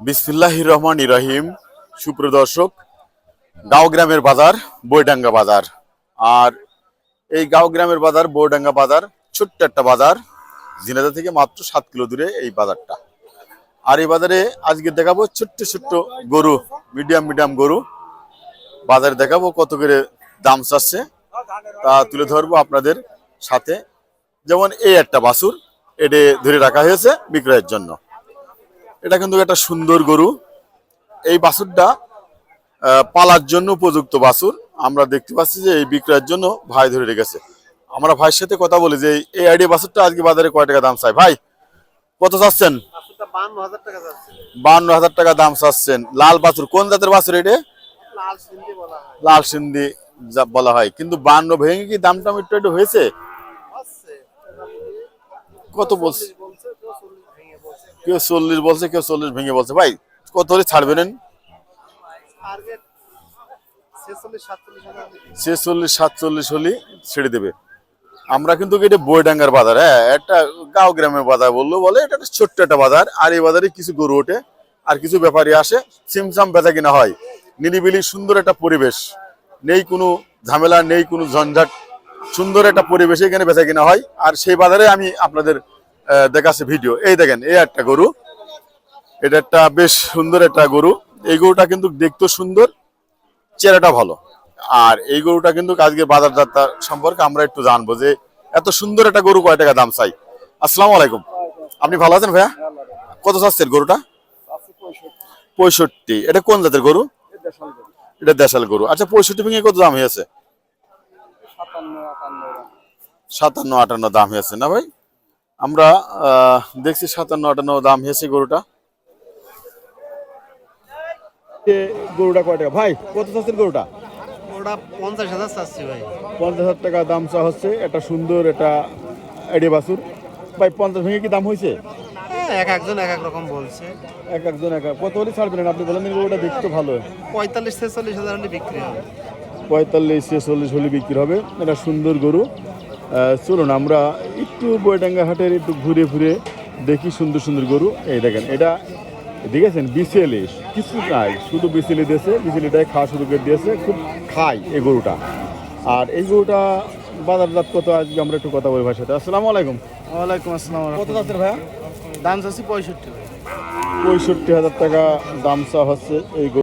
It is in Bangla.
বিসমিল্লাহ রহমান ইরাহিম সুপ্রদর্শক গাঁও গ্রামের বাজার বইডাঙ্গা বাজার। আর এই গাঁও গ্রামের বাজার বইডাঙ্গা বাজার ছোট্ট একটা বাজার জিনাদা থেকে মাত্র সাত কিলো দূরে এই বাজারটা। আর এই বাজারে আজকে দেখাবো ছোট্ট ছোট্ট গরু, মিডিয়াম মিডিয়াম গরু। বাজারে দেখাবো কত করে দাম চাচ্ছে, তা তুলে ধরবো আপনাদের সাথে। যেমন এই একটা বাছুর এটি ধরে রাখা হয়েছে বিক্রয়ের জন্য। এটা কিন্তু একটা সুন্দর গরু। এই বাছুরটা পালার জন্য উপযুক্ত বাছুর। আমরা দেখতে পাচ্ছি যে এই বিক্রয়ের জন্য ভাই ধরে রেখেছে। আমরা ভাইয়ের সাথে কথা বলি যে এই আইডিয়া বাছুরটা আজকে বাজারে কয় টাকা দাম চাই ভাই কত চাচ্ছেন? বান্ন হাজার টাকা দাম চাচ্ছেন। লাল বাছুর কোন জাতের বাছুর এটা? লাল সিন্ধি হয়। বলা হয়। কিন্তু বান্ন ভেঙে কি দামটা একটু একটু হয়েছে? কত বলছে বলছে কেউ চল্লিশ ভেঙে বলছে কেউ চল্লিশ বলছে, কেউ চল্লিশ ভেঙে বলছে। ভাই, কত হলে ছাড়বেন ছেচল্লিশ, সাতচল্লিশ হলে ছেড়ে দেবে। আমরা কিন্তু এটা বইডাঙ্গার বাজার? হ্যাঁ একটা গাঁও গ্রামের বাজার বলল বলে, এটা একটা ছোট্ট একটা বাজার। আর এই বাজারে কিছু গরু ওঠে, আর কিছু ব্যাপারী আসে, সিমসাম বেচা কিনা হয়। নিরিবিলি, সুন্দর একটা পরিবেশ। নেই কোনো ঝামেলা, নেই কোনো ঝঞ্ঝাট। সুন্দর একটা পরিবেশে এখানে বেচা কিনা হয়। আর সেই বাজারে আমি আপনাদের দেখাচ্ছি ভিডিও। এই দেখেন, এই একটা গরু। এটা একটা বেশ সুন্দর একটা গরু। এই গরুটা কিন্তু দেখতে সুন্দর, চেহারাটা ভালো। আর এই গরুটা কিন্তু আজকে বাজার যাত্রা সম্পর্কে আমরা একটু জানব যে এত সুন্দর একটা গরু কয় টাকা দাম চাই। আসসালামু আলাইকুম। আপনি ভালো আছেন ভাইয়া? কত চাচ্ছেন গরুটা? পঁয়ষট্টি। এটা কোন জাতের গরু? এটা দেশাল গরু। আচ্ছা পঁয়ষট্টি ভেঙে কত দাম হয়েছে? সাতান্ন সাতান্ন, আটান্ন দাম হয়েছে না ভাই? আমরা দেখছি সাতান্ন আটান্ন দাম হয়েছে গরুটা। গরুটা কয় টাকা? ভাই কত চাচ্ছেন গরুটা? ওটা পঞ্চাশ হাজার চাচ্ছি ভাই। পঞ্চাশ হাজার টাকা দাম চা হচ্ছে একটা সুন্দর একটা এডি বাছুর। ভাই পঞ্চাশ ভেঙে কি দাম হয়েছে? হ্যাঁ এক একজন এক এক রকম বলছে। এক একজন এক এক- কত হলে ছাড়বেন আপনি বলেন ওটা দেখতে ভালো। পঁয়তাল্লিশ ছেচল্লিশ হাজার হলে বিক্রি হবে। পঁয়তাল্লিশ ছেচল্লিশ হলে বিক্রি হবে। এটা সুন্দর গরু। চলুন আমরা একটু বইডাঙ্গা হাটের একটু ঘুরে ঘুরে দেখি সুন্দর সুন্দর গরু। এই দেখেন এটা দেখেছেন? বিসেলি কিছু নাই শুধু বিসেলি দিয়েছে। বিসেলিটাই খাওয়া শুরু করে দিয়েছে খুব খাই এই গরুটা। আর এই গরুটা বাজারজাত কত আজকে? আমরা একটু কথা বলি ভাইয়ের সাথে। আসসালামু আলাইকুম। ওয়ালাইকুম আসসালাম কত যাচ্ছে ভাইয়া? দাম চাচ্ছি পঁয়ষট্টি। পঁয়ষট্টি হাজার টাকা দাম চা হচ্ছে এই গরু।